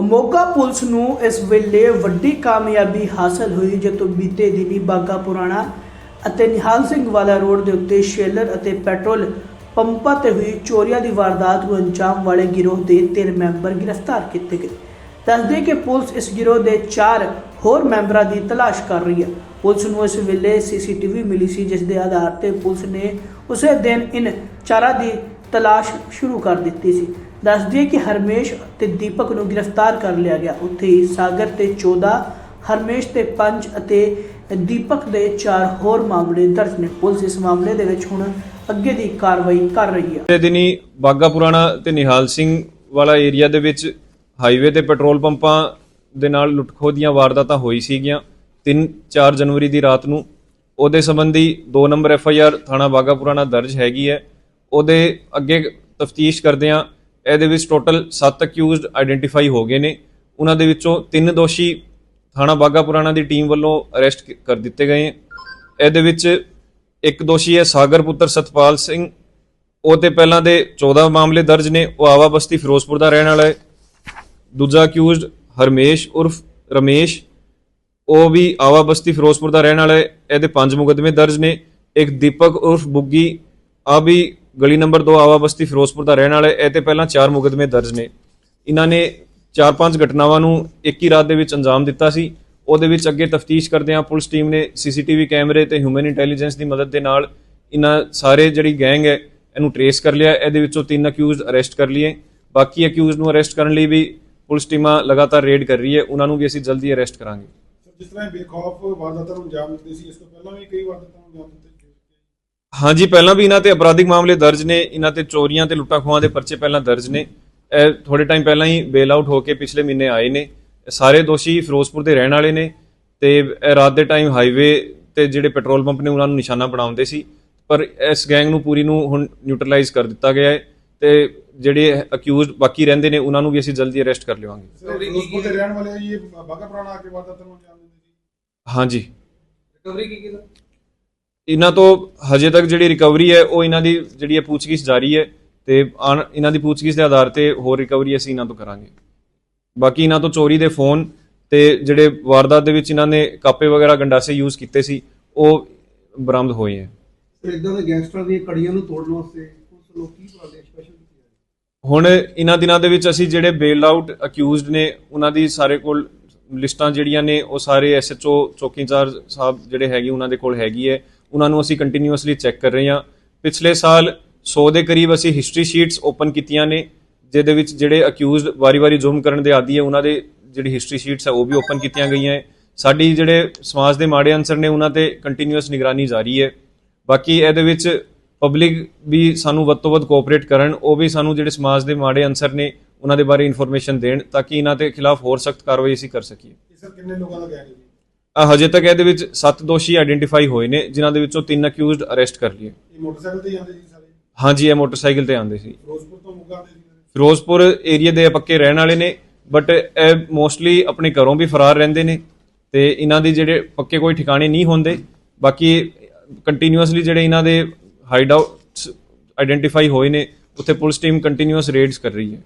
Moga police ਨੂੰ ਇਸ ਵੇਲੇ ਵੱਡੀ ਕਾਮਯਾਬੀ ਹਾਸਲ ਹੋਈ ਜਦੋਂ ਬੀਤੇ ਦਿਨੀ ਬਾਗਾ ਪੁਰਾਣਾ ਅਤੇ ਨਿਹਾਲ ਸਿੰਘ ਵਾਲਾ ਰੋਡ ਦੇ ਉੱਤੇ ਸ਼ੇਲਰ ਅਤੇ ਪੈਟਰੋਲ ਪੰਪਾਂ ਤੇ ਹੋਈ ਚੋਰੀਆਂ ਦੀ ਵਾਰਦਾਤ ਨੂੰ ਅੰਜਾਮ ਵਾਲੇ ਗਿਰੋਹ ਦੇ ਤਿੰਨ ਮੈਂਬਰ ਗ੍ਰਿਫਤਾਰ ਕੀਤੇ ਗਏ। ਦੱਸਦੇ ਕਿ ਪੁਲਿਸ ਇਸ ਗਿਰੋਹ ਦੇ ਚਾਰ ਹੋਰ ਮੈਂਬਰਾਂ ਦੀ ਤਲਾਸ਼ ਕਰ ਰਹੀ ਹੈ। ਪੁਲਿਸ ਨੂੰ ਇਸ ਵੇਲੇ ਸੀਸੀਟੀਵੀ ਮਿਲੀ ਸੀ, ਜਿਸ ਦੇ ਆਧਾਰ ਤੇ ਪੁਲਿਸ ਨੇ ਉਸੇ ਦਿਨ ਇਨ ਚਾਰਾਂ ਦੀ ਤਲਾਸ਼ ਸ਼ੁਰੂ ਕਰ ਦਿੱਤੀ ਸੀ। ਦੱਸਦੀ ਕਿ ਹਰਮੇਸ਼ ਤੇ ਦੀਪਕ ਨੂੰ ਗ੍ਰਿਫਤਾਰ ਕਰ ਲਿਆ ਗਿਆ। ਉੱਥੇ ਹੀ ਸਾਗਰ ਤੇ 14 ਹਰਮੇਸ਼ ਤੇ 5 ਅਤੇ ਦੀਪਕ ਦੇ 4 ਹੋਰ ਮਾਮਲੇ ਦਰਜ ਨੇ। ਪੁਲਿਸ ਇਸ ਮਾਮਲੇ ਦੇ ਵਿੱਚ ਹੁਣ ਅੱਗੇ ਦੀ ਕਾਰਵਾਈ ਕਰ ਰਹੀ ਹੈ। ਤੇ ਦਿਨੀ ਬਾਗਾ ਪੁਰਾਣਾ ਤੇ ਨਿਹਾਲ ਸਿੰਘ ਵਾਲਾ ਏਰੀਆ ਦੇ ਵਿੱਚ ਹਾਈਵੇ ਤੇ ਪੈਟਰੋਲ ਪੰਪਾਂ ਦੇ ਨਾਲ ਲੁੱਟਖੋ ਦੀਆਂ ਵਾਰਦਾਤਾਂ ਹੋਈ ਸੀਗੀਆਂ। 3-4 ਜਨਵਰੀ ਦੀ ਰਾਤ ਨੂੰ। ਉਹਦੇ ਸੰਬੰਧੀ 2 ਨੰਬਰ ਐਫ ਆਈ ਆਰ ਥਾਣਾ ਬਾਗਾ ਪੁਰਾਣਾ ਦਰਜ ਹੈਗੀ ਹੈ। ਉਹਦੇ ਅੱਗੇ ਤਫਤੀਸ਼ ਕਰਦਿਆਂ ਇਹਦੇ ਵਿੱਚ ਟੋਟਲ 7 ਅਕਿਊਜ਼ਡ ਆਇਡੈਂਟੀਫਾਈ ਹੋ ਗਏ ਨੇ। ਉਹਨਾਂ ਦੇ ਵਿੱਚੋਂ ਤਿੰਨ ਦੋਸ਼ੀ ਥਾਣਾ ਬਾਗਾ ਪੁਰਾਣਾ ਦੀ ਟੀਮ ਵੱਲੋਂ ਅਰੈਸਟ ਕਰ ਦਿੱਤੇ ਗਏ ਹੈ ਇਹਦੇ ਵਿੱਚ ਇੱਕ ਦੋਸ਼ੀ ਹੈ ਸਾਗਰ ਪੁੱਤਰ ਸਤਪਾਲ ਸਿੰਘ। ਉਹ ਤੇ ਪਹਿਲਾਂ ਦੇ 14 ਮਾਮਲੇ ਦਰਜ ਨੇ। ਉਹ ਆਵਾ ਬਸਤੀ ਫਿਰੋਜ਼ਪੁਰ ਦਾ ਰਹਿਣ ਵਾਲਾ ਹੈ। ਦੂਜਾ ਅਕਿਊਜ਼ਡ ਹਰਮੇਸ਼ ਉਰਫ ਰਮੇਸ਼। ਉਹ ਵੀ ਆਵਾ ਬਸਤੀ ਫਿਰੋਜ਼ਪੁਰ ਦਾ ਰਹਿਣ ਵਾਲਾ ਹੈ। ਇਹਦੇ ਪੰਜ ਮੁਕੱਦਮੇ ਦਰਜ ਨੇ। ਇੱਕ ਦੀਪਕ ਉਰਫ ਬੁੱਗੀ। ਆ ਵੀ ਗਲੀ ਨੰਬਰ 2 ਆਵਾ ਬਸਤੀ ਫਿਰੋਜ਼ਪੁਰ ਦਾ ਰਹਿਣ ਵਾਲਾ, ਇਹ ਤੇ ਪਹਿਲਾਂ ਚਾਰ ਮੁਕੱਦਮੇ ਦਰਜ ਨੇ। ਇਹਨਾਂ ਨੇ ਚਾਰ ਪੰਜ ਘਟਨਾਵਾਂ ਨੂੰ ਇੱਕ ਹੀ ਰਾਤ ਦੇ ਵਿੱਚ ਅੰਜਾਮ ਦਿੱਤਾ ਸੀ। ਉਹਦੇ ਵਿੱਚ ਅੱਗੇ ਤਫਤੀਸ਼ ਕਰਦੇ ਆ ਪੁਲਿਸ ਟੀਮ ਨੇ ਸੀਸੀਟੀਵੀ ਕੈਮਰੇ ਤੇ ਹਿਊਮਨ ਇੰਟੈਲੀਜੈਂਸ ਦੀ ਮਦਦ ਦੇ ਨਾਲ ਇਹਨਾਂ ਸਾਰੇ ਜਿਹੜੀ ਗੈਂਗ ਹੈ, ਇਹਨੂੰ ਟਰੇਸ ਕਰ ਲਿਆ। ਇਹਦੇ ਵਿੱਚੋਂ ਤਿੰਨ ਅਕਿਊਜ਼ਡ ਅਰੈਸਟ ਕਰ ਲਈਏ। ਬਾਕੀ ਅਕਿਊਜ਼ਡ ਨੂੰ ਅਰੈਸਟ ਕਰਨ ਲਈ ਵੀ ਪੁਲਿਸ ਟੀਮਾਂ ਲਗਾਤਾਰ ਰੇਡ ਕਰ ਰਹੀ ਹੈ। ਉਹਨਾਂ ਨੂੰ ਵੀ ਅਸੀਂ ਜਲਦੀ ਅਰੈਸਟ ਕਰਾਂਗੇ। ਸਰ, ਜਿਸ ਤਰ੍ਹਾਂ ਬੇਖੌਫ ਵਾਰਦਾਤਾਂ ਨੂੰ ਅੰਜਾਮ ਦਿੰਦੇ ਸੀ, ਇਸ ਤੋਂ ਪਹਿਲਾਂ ਵੀ ਕਈ ਵਾਰਦਾਤਾਂ ਨੂੰ ਅੰਜਾਮ ਦਿੱਤੇ ਹਾਂਜੀ ਪਹਿਲਾਂ ਵੀ ਇਹਨਾਂ ਤੇ ਅਪਰਾਧਿਕ ਮਾਮਲੇ ਦਰਜ ਨੇ ਇਹਨਾਂ ਤੇ ਚੋਰੀਆਂ ਤੇ ਲੁੱਟਾਂ ਖੋਹਾਂ ਦੇ ਪਰਚੇ ਪਹਿਲਾਂ ਦਰਜ ਨੇ। ਇਹ ਥੋੜੇ ਟਾਈਮ ਪਹਿਲਾਂ ਹੀ ਬੇਲ ਆਊਟ ਹੋ ਕੇ ਪਿਛਲੇ ਮਹੀਨੇ ਆਏ ਨੇ। ਇਹ ਸਾਰੇ ਦੋਸ਼ੀ ਫਿਰੋਜ਼ਪੁਰ ਦੇ ਰਹਿਣ ਵਾਲੇ ਨੇ ਤੇ ਇਹ ਰਾਤ ਦੇ ਟਾਈਮ ਹਾਈਵੇ ਤੇ ਜਿਹੜੇ ਪੈਟਰੋਲ ਪੰਪ ਨੇ ਉਹਨਾਂ ਨੂੰ ਨਿਸ਼ਾਨਾ ਬਣਾਉਂਦੇ ਸੀ। ਪਰ ਇਸ ਗੈਂਗ ਨੂੰ ਪੂਰੀ ਨੂੰ ਹੁਣ ਨਿਊਟਰਲਾਈਜ਼ ਕਰ ਦਿੱਤਾ ਗਿਆ ਹੈ ਤੇ ਜਿਹੜੇ ਅਕਿਊਜ਼ਡ ਬਾਕੀ ਰਹਿੰਦੇ ਨੇ ਉਹਨਾਂ ਨੂੰ ਵੀ ਅਸੀਂ ਜਲਦੀ ਅਰੈਸਟ ਕਰ ਲਿਵਾਂਗੇ ਫਿਰੋਜ਼ਪੁਰ ਦੇ ਰਹਿਣ ਵਾਲੇ ਇਹ ਬਾਗਾ ਪੁਰਾਣਾ ਆ ਕੇ ਵਾਰਦਾਤਾਂ ਨੂੰ ਅੰਜਾਮ ਦਿੰਦੇ ਸੀ ਹਾਂਜੀ। ਰਿਕਵਰੀ ਕੀ ਕੀਤਾ ਇਹਨਾਂ ਤੋਂ ਹਜੇ ਤੱਕ ਜਿਹੜੀ ਰਿਕਵਰੀ ਹੈ ਉਹ ਇਹਨਾਂ ਦੀ ਜਿਹੜੀ ਹੈ ਪੁੱਛਗਿੱਛ ਜਾਰੀ ਹੈ ਤੇ ਇਹਨਾਂ ਦੀ ਪੁੱਛਗਿੱਛ ਦੇ ਆਧਾਰ ਤੇ ਹੋਰ ਰਿਕਵਰੀ ਅਸੀਂ ਇਹਨਾਂ ਤੋਂ ਕਰਾਂਗੇ। ਬਾਕੀ ਇਹਨਾਂ ਤੋਂ ਚੋਰੀ ਦੇ ਫੋਨ ਤੇ ਜਿਹੜੇ ਵਾਰਦਾਤ ਦੇ ਵਿੱਚ ਇਹਨਾਂ ਨੇ ਕਾਪੇ ਵਗੈਰਾ ਗੰਡਾਸੇ ਯੂਜ਼ ਕੀਤੇ ਸੀ ਉਹ ਬਰਾਮਦ ਹੋਏ ਹੈ। ਇਦਾਂ ਦੇ ਗੈਂਗਸਟਰਾਂ ਦੀਆਂ ਕੜੀਆਂ ਨੂੰ ਤੋੜਨ ਵਾਸਤੇ ਉਸ ਲੋਕ ਕੀ ਕਰਦੇ ਸਪੈਸ਼ਲ ਕੀਤੀ ਹੈ ਹੁਣ ਇਹਨਾਂ ਦਿਨਾਂ ਦੇ ਵਿੱਚ ਅਸੀਂ ਜਿਹੜੇ ਬੇਲ ਆਊਟ ਅਕਿਊਜ਼ਡ ਨੇ ਉਹਨਾਂ ਦੀ ਸਾਰੇ ਕੋਲ ਲਿਸਟਾਂ ਜਿਹੜੀਆਂ ਨੇ ਉਹ ਸਾਰੇ ਐਸਐਚਓ ਚੌਕੀਦਾਰ ਸਾਹਿਬ ਜਿਹੜੇ ਹੈਗੇ ਉਹਨਾਂ ਦੇ ਕੋਲ ਹੈਗੀ ਹੈ। ਉਹਨਾਂ ਨੂੰ ਅਸੀਂ ਕੰਟੀਨਿਊਸਲੀ ਚੈੱਕ ਕਰ ਰਹੇ ਹਾਂ। ਪਿਛਲੇ ਸਾਲ 100 ਦੇ ਕਰੀਬ ਅਸੀਂ ਹਿਸਟਰੀ ਸ਼ੀਟਸ ਓਪਨ ਕੀਤੀਆਂ ਨੇ, ਜਿਹਦੇ ਵਿੱਚ ਜਿਹੜੇ ਅਕਿਊਜ਼ਡ ਵਾਰੀ-ਵਾਰੀ ਜ਼ੁਲਮ ਕਰਨ ਦੇ ਆਦੀ ਹੈ, ਉਹਨਾਂ ਦੇ ਜਿਹੜੀ ਹਿਸਟਰੀ ਸ਼ੀਟਸ ਹੈ ਉਹ ਵੀ ਓਪਨ ਕੀਤੀਆਂ ਗਈਆਂ ਹੈ। ਸਾਡੀ ਜਿਹੜੇ ਸਮਾਜ ਦੇ ਮਾੜੇ ਅਨਸਰ ਨੇ, ਉਹਨਾਂ ਤੇ ਕੰਟੀਨਿਊਸ ਨਿਗਰਾਨੀ ਜਾਰੀ ਹੈ। ਬਾਕੀ ਇਹਦੇ ਵਿੱਚ ਪਬਲਿਕ ਵੀ ਸਾਨੂੰ ਵੱਧ ਤੋਂ ਵੱਧ ਕੋਆਪਰੇਟ ਕਰਨ, ਉਹ ਵੀ ਸਾਨੂੰ ਜਿਹੜੇ ਸਮਾਜ ਦੇ ਮਾੜੇ ਅਨਸਰ ਨੇ, ਉਹਨਾਂ ਦੇ ਬਾਰੇ ਇਨਫੋਰਮੇਸ਼ਨ ਦੇਣ, ਤਾਂ ਕਿ ਇਹਨਾਂ ਦੇ ਖਿਲਾਫ ਹੋਰ ਸਖਤ ਕਾਰਵਾਈ ਅਸੀਂ ਕਰ ਸਕੀਏ। ਸਰ ਕਿੰਨੇ ਲੋਕਾਂ ਦਾ ਗੈਂਗ ਹਜੇ ਤੱਕ ਇਹਦੇ ਵਿੱਚ 7 ਦੋਸ਼ੀ ਆਇਡੈਂਟੀਫਾਈ ਹੋਏ ਨੇ ਜਿਨ੍ਹਾਂ ਦੇ ਵਿੱਚੋਂ 3 ਅਕਿਊਜ਼ਡ ਅਰੈਸਟ ਕਰ ਲਏ। ਇਹ ਮੋਟਰਸਾਈਕਲ ਤੇ ਹੀ ਆਉਂਦੇ ਜੀ ਸਾਰੇ? ਹਾਂਜੀ ਇਹ ਮੋਟਰਸਾਈਕਲ ਤੇ ਆਉਂਦੇ ਸੀ। ਫਿਰੋਜ਼ਪੁਰ ਤੋਂ ਮੁਗਾ ਦੇ ਜੀ ਫਿਰੋਜ਼ਪੁਰ ਏਰੀਆ ਦੇ ਪੱਕੇ ਰਹਿਣ ਵਾਲੇ ਨੇ ਬਟ ਇਹ ਮੋਸਟਲੀ ਆਪਣੇ ਘਰੋਂ ਵੀ ਫਰਾਰ ਰਹਿੰਦੇ ਨੇ ਤੇ ਇਹਨਾਂ ਦੀ ਜਿਹੜੇ ਪੱਕੇ ਕੋਈ ਠਿਕਾਣੇ ਨਹੀਂ ਹੁੰਦੇ। ਬਾਕੀ ਕੰਟੀਨਿਊਅਸਲੀ ਜਿਹੜੇ ਇਹਨਾਂ ਦੇ ਹਾਈਡ ਆਊਟਸ ਆਇਡੈਂਟੀਫਾਈ ਹੋਏ ਨੇ ਉੱਥੇ ਪੁਲਿਸ ਟੀਮ ਕੰਟੀਨਿਊਅਸ ਰੇਡਸ ਕਰ ਰਹੀ ਹੈ।